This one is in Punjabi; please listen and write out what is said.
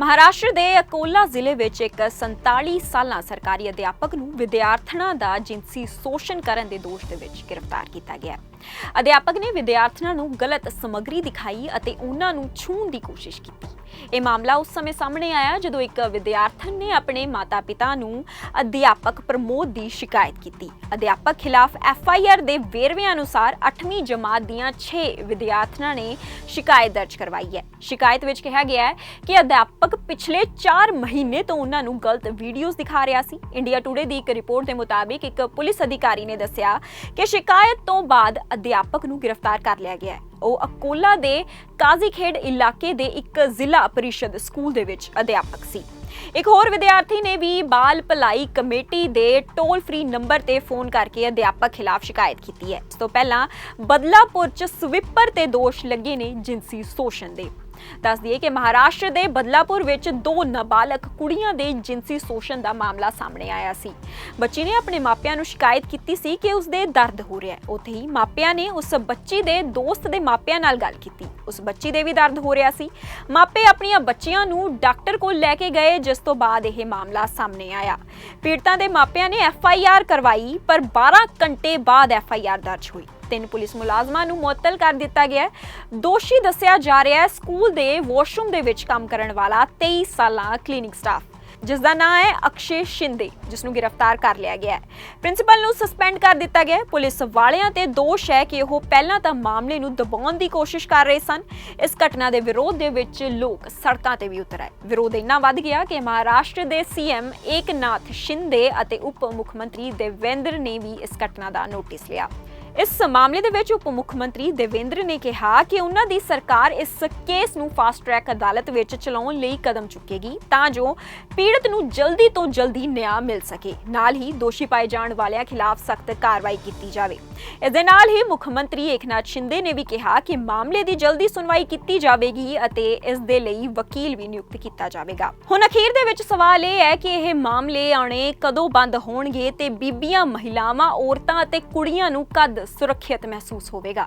ਮਹਾਰਾਸ਼ਟਰ ਦੇ ਅਕੋਲਾ ਜ਼ਿਲ੍ਹੇ ਵਿੱਚ ਇੱਕ 47 ਸਾਲਾਂ ਸਰਕਾਰੀ ਅਧਿਆਪਕ ਨੂੰ ਵਿਦਿਆਰਥਣਾਂ ਦਾ ਜਿਨਸੀ ਸ਼ੋਸ਼ਣ ਕਰਨ ਦੇ ਦੋਸ਼ ਦੇ ਵਿੱਚ ਗ੍ਰਿਫਤਾਰ ਕੀਤਾ ਗਿਆ ਹੈ। ਅਧਿਆਪਕ ਨੇ ਵਿਦਿਆਰਥਣਾਂ ਨੂੰ ਗਲਤ ਸਮੱਗਰੀ ਦਿਖਾਈ ਅਤੇ ਉਹਨਾਂ ਨੂੰ ਛੂਹਣ ਦੀ ਕੋਸ਼ਿਸ਼ ਕੀਤੀ। ਇਹ ਮਾਮਲਾ ਉਸ ਸਮੇਂ ਸਾਹਮਣੇ ਆਇਆ ਜਦੋਂ ਇੱਕ ਵਿਦਿਆਰਥਣ ਨੇ ਆਪਣੇ ਮਾਤਾ-ਪਿਤਾ ਨੂੰ ਅਧਿਆਪਕ ਪ੍ਰਮੋਦ ਦੀ ਸ਼ਿਕਾਇਤ ਕੀਤੀ। ਅਧਿਆਪਕ ਖਿਲਾਫ ਐਫ ਆਈ ਆਰ ਦੇ ਵੇਰਵਿਆਂ ਅਨੁਸਾਰ 8ਵੀਂ ਜਮਾਤ ਦੀਆਂ 6 ਵਿਦਿਆਰਥਣਾਂ ਨੇ ਸ਼ਿਕਾਇਤ ਦਰਜ ਕਰਵਾਈ ਹੈ। ਸ਼ਿਕਾਇਤ ਵਿੱਚ ਕਿਹਾ ਗਿਆ ਹੈ ਕਿ ਅਧਿਆਪਕ ਪਿਛਲੇ 4 ਮਹੀਨੇ ਤੋਂ ਉਹਨਾਂ ਨੂੰ ਗਲਤ ਵੀਡੀਓਜ਼ ਦਿਖਾ ਰਿਹਾ ਸੀ। ਇੰਡੀਆ ਟੁਡੇ ਦੀ ਇੱਕ ਰਿਪੋਰਟ ਦੇ ਮੁਤਾਬਿਕ ਇੱਕ ਪੁਲਿਸ ਅਧਿਕਾਰੀ ਨੇ ਦੱਸਿਆ ਕਿ ਸ਼ਿਕਾਇਤ ਤੋਂ ਬਾਅਦ ਅਧਿਆਪਕ ਨੂੰ ਗ੍ਰਿਫਤਾਰ ਕਰ ਲਿਆ ਗਿਆ ਹੈ। ਉਹ ਅਕੋਲਾ ਦੇ ਕਾਜ਼ੀਖੇਡ ਇਲਾਕੇ ਦੇ ਇੱਕ ਜ਼ਿਲ੍ਹਾ ਪਰਿਸ਼ਦ ਸਕੂਲ ਦੇ ਵਿੱਚ ਅਧਿਆਪਕ ਸੀ। ਇੱਕ ਹੋਰ ਵਿਦਿਆਰਥੀ ਨੇ ਵੀ ਬਾਲ ਭਲਾਈ ਕਮੇਟੀ ਦੇ ਟੋਲ ਫ੍ਰੀ ਨੰਬਰ ਤੇ ਫੋਨ ਕਰਕੇ ਅਧਿਆਪਕ ਖਿਲਾਫ ਸ਼ਿਕਾਇਤ ਕੀਤੀ ਹੈ। ਇਸ ਤੋਂ ਪਹਿਲਾਂ ਬਦਲਾਪੁਰ ਚ ਸਵਿਪਰ ਤੇ ਦੋਸ਼ ਲੱਗੇ ਨੇ ਜਿਨਸੀ ਸ਼ੋਸ਼ਣ ਦੇ। ਦੱਸ ਦਈਏ ਕਿ ਮਹਾਰਾਸ਼ਟਰ ਦੇ ਬਦਲਾਪੁਰ ਵਿੱਚ ਦੋ ਨਾਬਾਲਗ ਕੁੜੀਆਂ ਦੇ ਜਿਨਸੀ ਸ਼ੋਸ਼ਣ ਦਾ ਮਾਮਲਾ ਸਾਹਮਣੇ ਆਇਆ ਸੀ। ਬੱਚੀ ਨੇ ਆਪਣੇ ਮਾਪਿਆਂ ਨੂੰ ਸ਼ਿਕਾਇਤ ਕੀਤੀ ਸੀ ਕਿ ਉਸ ਦੇ ਦਰਦ ਹੋ ਰਿਹਾ ਹੈ। ਉੱਥੇ ਹੀ ਮਾਪਿਆਂ ਨੇ ਉਸ ਬੱਚੀ ਦੇ ਦੋਸਤ ਦੇ ਮਾਪਿਆਂ ਨਾਲ ਗੱਲ ਕੀਤੀ। ਉਸ ਬੱਚੀ ਦੇ ਵੀ ਦਰਦ ਹੋ ਰਿਹਾ ਸੀ। ਮਾਪੇ ਆਪਣੀਆਂ ਬੱਚੀਆਂ ਨੂੰ ਡਾਕਟਰ ਕੋਲ ਲੈ ਕੇ ਗਏ, ਜਿਸ ਤੋਂ ਬਾਅਦ ਇਹ ਮਾਮਲਾ ਸਾਹਮਣੇ ਆਇਆ। ਪੀੜਤਾਂ ਦੇ ਮਾਪਿਆਂ ਨੇ ਐਫ ਆਈ ਆਰ ਕਰਵਾਈ, ਪਰ 12 ਘੰਟੇ ਬਾਅਦ ਐਫ ਆਈ ਆਰ ਦਰਜ ਹੋਈ। ਤਿੰਨ ਪੁਲਿਸ ਮੁਲਾਜ਼ਮਾਂ ਨੂੰ ਮੁਅੱਤਲ ਕਰ ਦਿੱਤਾ ਗਿਆ ਹੈ। ਦੋਸ਼ੀ ਦੱਸਿਆ ਜਾ ਰਿਹਾ ਹੈ, ਸਕੂਲ ਦੇ ਵਾਸ਼ਰੂਮ ਦੇ ਵਿੱਚ ਕੰਮ ਕਰਨ ਵਾਲਾ 23 ਸਾਲਾ ਕਲੀਨਿਕ ਸਟਾਫ। ਜਿਸ ਦਾ ਨਾਮ ਹੈ ਅਕਸ਼ੇ ਸ਼ਿੰਦੇ ਜਿਸ ਨੂੰ ਗ੍ਰਿਫਤਾਰ ਕਰ ਲਿਆ ਗਿਆ ਹੈ। ਪ੍ਰਿੰਸੀਪਲ ਨੂੰ ਸਸਪੈਂਡ ਕਰ ਦਿੱਤਾ ਗਿਆ ਪੁਲਿਸ ਵਾਲਿਆਂ ਤੇ ਦੋਸ਼ ਹੈ ਕਿ ਉਹ ਪਹਿਲਾਂ ਤਾਂ ਮਾਮਲੇ ਨੂੰ ਦਬਾਉਣ ਦੀ ਕੋਸ਼ਿਸ਼ ਕਰ ਰਹੇ ਸਨ। ਇਸ ਘਟਨਾ ਦੇ ਵਿਰੋਧ ਦੇ ਵਿੱਚ ਲੋਕ ਸੜਕਾਂ ਤੇ ਵੀ ਉਤਰ ਆਏ। ਵਿਰੋਧ ਇੰਨਾ ਵੱਧ ਗਿਆ ਕਿ ਮਹਾਰਾਸ਼ਟਰ ਦੇ ਸੀਐਮ ਏਕਨਾਥ ਸ਼ਿੰਦੇ ਅਤੇ ਉਪ ਮੁੱਖ ਮੰਤਰੀ ਦੇਵੇਂਦਰ ਨੇ ਵੀ ਇਸ ਘਟਨਾ ਦਾ ਨੋਟਿਸ ਲਿਆ। ਇਸ ਮਾਮਲੇ ਦੇ ਵਿੱਚ ਉਪ ਮੁੱਖ ਮੰਤਰੀ ਦੇਵੇਂਦਰ ਨੇ ਕਿਹਾ ਕਿ ਉਹਨਾਂ ਦੀ ਸਰਕਾਰ ਇਸ ਕੇਸ ਨੂੰ ਫਾਸਟ ਟਰੈਕ ਅਦਾਲਤ ਵਿੱਚ ਚਲਾਉਣ ਲਈ ਕਦਮ ਚੁੱਕੇਗੀ ਤਾਂ ਜੋ ਪੀੜਤ ਨੂੰ ਜਲਦੀ ਤੋਂ ਜਲਦੀ ਨਿਆਂ ਮਿਲ ਸਕੇ। ਨਾਲ ਹੀ ਦੋਸ਼ੀ ਪਾਏ ਜਾਣ ਵਾਲਿਆਂ ਖਿਲਾਫ ਸਖਤ ਕਾਰਵਾਈ ਕੀਤੀ ਜਾਵੇ। ਇਸ ਦੇ ਨਾਲ ਹੀ ਮੁੱਖ ਮੰਤਰੀ ਏਕਨਾਥ ਸ਼ਿੰਦੇ ਨੇ ਵੀ ਕਿਹਾ ਕਿ ਮਾਮਲੇ ਦੀ ਜਲਦੀ ਸੁਣਵਾਈ ਕੀਤੀ ਜਾਵੇਗੀ ਅਤੇ ਇਸ ਦੇ ਲਈ ਵਕੀਲ ਵੀ ਨਿਯੁਕਤ ਕੀਤਾ ਜਾਵੇਗਾ। ਹੁਣ ਅਖੀਰ ਦੇ ਵਿੱਚ ਸਵਾਲ ਇਹ ਹੈ ਕਿ ਇਹ ਮਾਮਲੇ ਆਣੇ ਕਦੋਂ ਬੰਦ ਹੋਣਗੇ ਤੇ ਬੀਬੀਆਂ, ਮਹਿਲਾਵਾਂ, ਔਰਤਾਂ ਅਤੇ ਕੁੜੀਆਂ ਨੂੰ ਕਦ ਸੁਰੱਖਿਅਤ ਮਹਿਸੂਸ ਹੋਵੇਗਾ